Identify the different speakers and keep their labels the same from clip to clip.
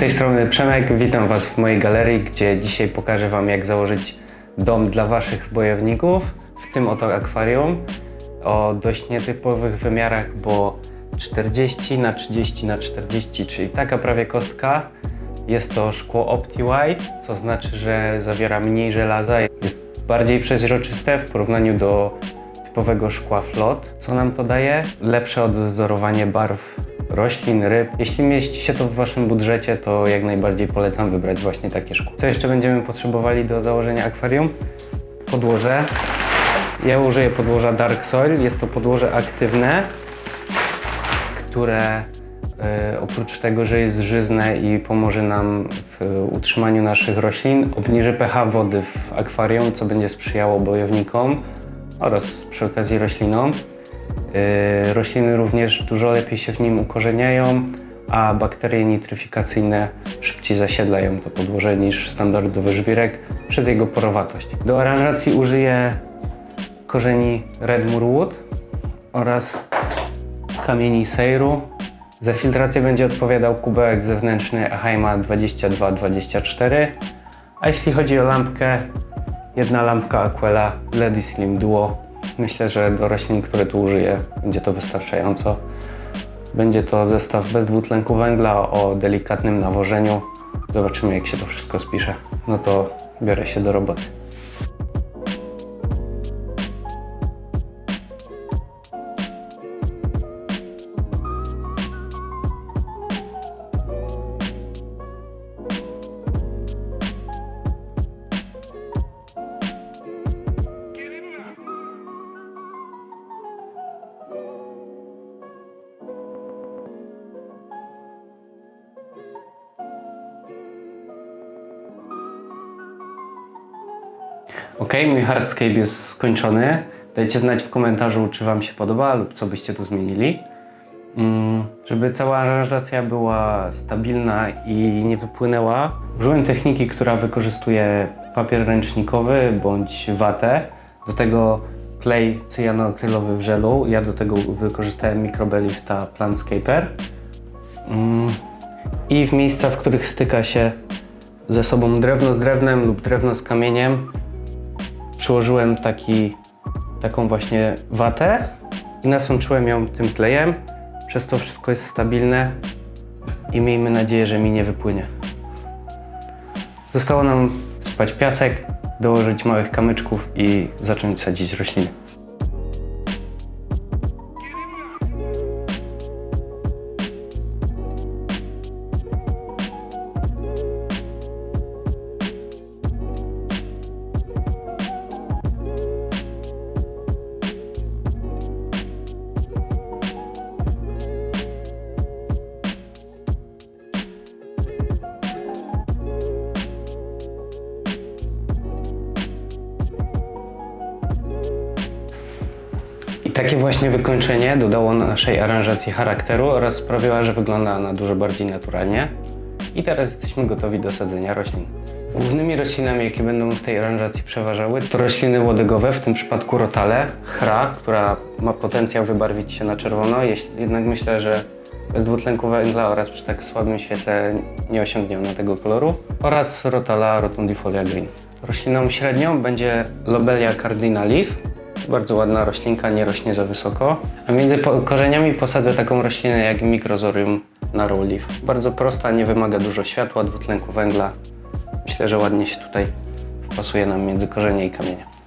Speaker 1: Tej strony Przemek. Witam Was w mojej galerii, gdzie dzisiaj pokażę Wam, jak założyć dom dla Waszych bojowników, w tym oto akwarium o dość nietypowych wymiarach, bo 40 na 30 na 40, czyli taka prawie kostka. Jest to szkło OptiWhite, co znaczy, że zawiera mniej żelaza. Jest bardziej przezroczyste w porównaniu do typowego szkła flot. Co nam to daje? Lepsze odwzorowanie barw roślin, ryb. Jeśli mieści się to w Waszym budżecie, to jak najbardziej polecam wybrać właśnie takie szkło. Co jeszcze będziemy potrzebowali do założenia akwarium? Podłoże. Ja użyję podłoża Dark Soil. Jest to podłoże aktywne, które e, oprócz tego, że jest żyzne i pomoże nam w utrzymaniu naszych roślin, obniży pH wody w akwarium, co będzie sprzyjało bojownikom oraz przy okazji roślinom. Yy, rośliny również dużo lepiej się w nim ukorzeniają, a bakterie nitryfikacyjne szybciej zasiedlają to podłoże niż standardowy żwirek przez jego porowatość. Do aranżacji użyję korzeni Redmur Wood oraz kamieni sejru. Za filtrację będzie odpowiadał kubełek zewnętrzny Aheima 2224, a jeśli chodzi o lampkę, jedna lampka Aquela LED Slim Duo. Myślę, że do roślin, które tu użyję, będzie to wystarczająco. Będzie to zestaw bez dwutlenku węgla o delikatnym nawożeniu. Zobaczymy, jak się to wszystko spisze. No to biorę się do roboty. Ok, mój hardscape jest skończony. Dajcie znać w komentarzu, czy Wam się podoba lub co byście tu zmienili. Mm, żeby cała aranżacja była stabilna i nie wypłynęła, użyłem techniki, która wykorzystuje papier ręcznikowy bądź watę. Do tego klej cyjanoakrylowy w żelu. Ja do tego wykorzystałem Microbelifta Plantscaper. Mm, I w miejsca, w których styka się ze sobą drewno z drewnem lub drewno z kamieniem, przyłożyłem taki, taką właśnie watę i nasączyłem ją tym klejem. Przez to wszystko jest stabilne i miejmy nadzieję, że mi nie wypłynie. Zostało nam spać piasek, dołożyć małych kamyczków i zacząć sadzić rośliny. Takie właśnie wykończenie dodało naszej aranżacji charakteru oraz sprawiło, że wygląda ona dużo bardziej naturalnie. I teraz jesteśmy gotowi do sadzenia roślin. Głównymi roślinami, jakie będą w tej aranżacji przeważały, to rośliny łodygowe, w tym przypadku rotale, chra, która ma potencjał wybarwić się na czerwono, jeśli, jednak myślę, że bez dwutlenku węgla oraz przy tak słabym świetle nie osiągnie ona tego koloru, oraz rotala rotundifolia green. Rośliną średnią będzie Lobelia cardinalis, bardzo ładna roślinka, nie rośnie za wysoko. A między korzeniami posadzę taką roślinę jak Microzorium narrow leaf. Bardzo prosta, nie wymaga dużo światła, dwutlenku węgla. Myślę, że ładnie się tutaj wpasuje nam między korzenie i kamienie.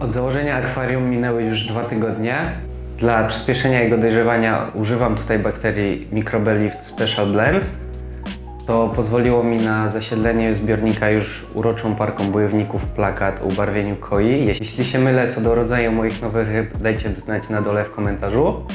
Speaker 1: Od założenia akwarium minęły już dwa tygodnie. Dla przyspieszenia jego dojrzewania używam tutaj bakterii Microbelift Special Blend. To pozwoliło mi na zasiedlenie zbiornika już uroczą parką bojowników plakat o ubarwieniu koi. Jeśli się mylę co do rodzaju moich nowych ryb, dajcie znać na dole w komentarzu.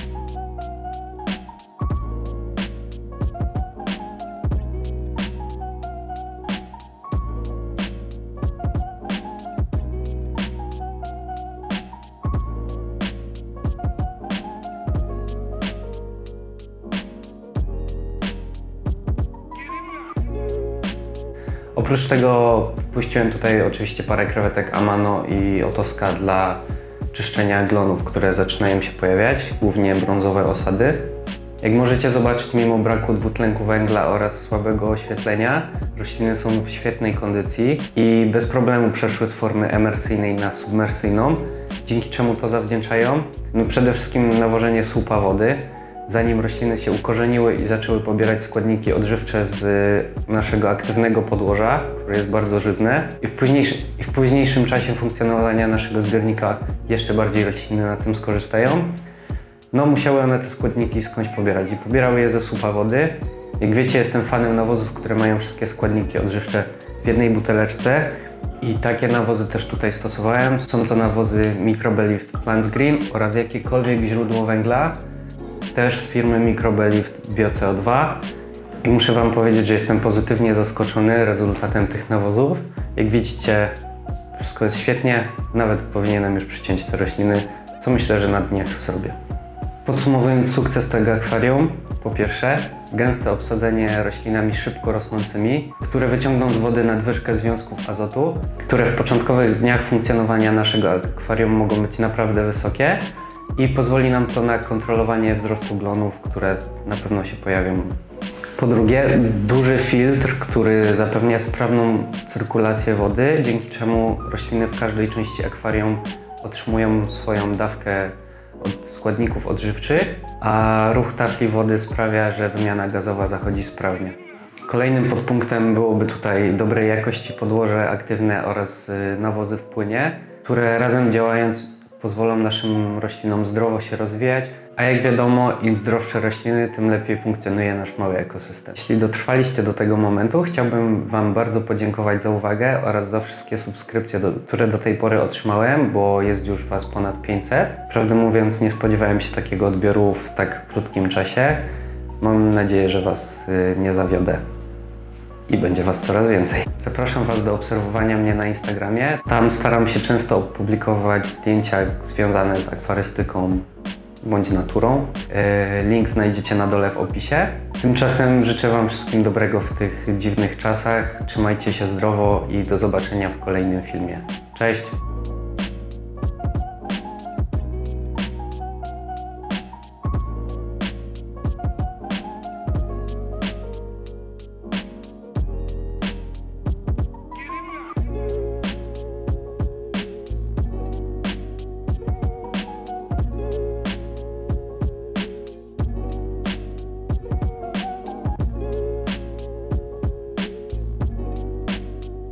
Speaker 1: Oprócz tego wpuściłem tutaj oczywiście parę krewetek Amano i Otoska dla czyszczenia glonów, które zaczynają się pojawiać, głównie brązowe osady. Jak możecie zobaczyć, mimo braku dwutlenku węgla oraz słabego oświetlenia, rośliny są w świetnej kondycji i bez problemu przeszły z formy emersyjnej na submersyjną, dzięki czemu to zawdzięczają? No przede wszystkim nawożenie słupa wody, zanim rośliny się ukorzeniły i zaczęły pobierać składniki odżywcze z naszego aktywnego podłoża, które jest bardzo żyzne. I w, późniejszy, I w późniejszym czasie funkcjonowania naszego zbiornika jeszcze bardziej rośliny na tym skorzystają. No, musiały one te składniki skądś pobierać i pobierały je ze słupa wody. Jak wiecie, jestem fanem nawozów, które mają wszystkie składniki odżywcze w jednej buteleczce. I takie nawozy też tutaj stosowałem. Są to nawozy Microbelift Plants Green oraz jakiekolwiek źródło węgla, też z firmy Microbelift BioCO2 i muszę Wam powiedzieć, że jestem pozytywnie zaskoczony rezultatem tych nawozów. Jak widzicie, wszystko jest świetnie, nawet powinienem już przyciąć te rośliny, co myślę, że na dniach zrobię. Podsumowując sukces tego akwarium, po pierwsze, gęste obsadzenie roślinami szybko rosnącymi, które wyciągną z wody nadwyżkę związków azotu, które w początkowych dniach funkcjonowania naszego akwarium mogą być naprawdę wysokie i pozwoli nam to na kontrolowanie wzrostu glonów, które na pewno się pojawią. Po drugie, duży filtr, który zapewnia sprawną cyrkulację wody, dzięki czemu rośliny w każdej części akwarium otrzymują swoją dawkę od składników odżywczych, a ruch tafli wody sprawia, że wymiana gazowa zachodzi sprawnie. Kolejnym podpunktem byłoby tutaj dobrej jakości podłoże aktywne oraz y, nawozy w płynie, które razem działając pozwolą naszym roślinom zdrowo się rozwijać, a jak wiadomo, im zdrowsze rośliny, tym lepiej funkcjonuje nasz mały ekosystem. Jeśli dotrwaliście do tego momentu, chciałbym Wam bardzo podziękować za uwagę oraz za wszystkie subskrypcje, do, które do tej pory otrzymałem, bo jest już Was ponad 500. Prawdę mówiąc, nie spodziewałem się takiego odbioru w tak krótkim czasie. Mam nadzieję, że Was y, nie zawiodę i będzie Was coraz więcej. Zapraszam Was do obserwowania mnie na Instagramie. Tam staram się często opublikować zdjęcia związane z akwarystyką bądź naturą. E, Link znajdziecie na dole w opisie. Tymczasem życzę Wam wszystkim dobrego w tych dziwnych czasach. Trzymajcie się zdrowo i do zobaczenia w kolejnym filmie. Cześć!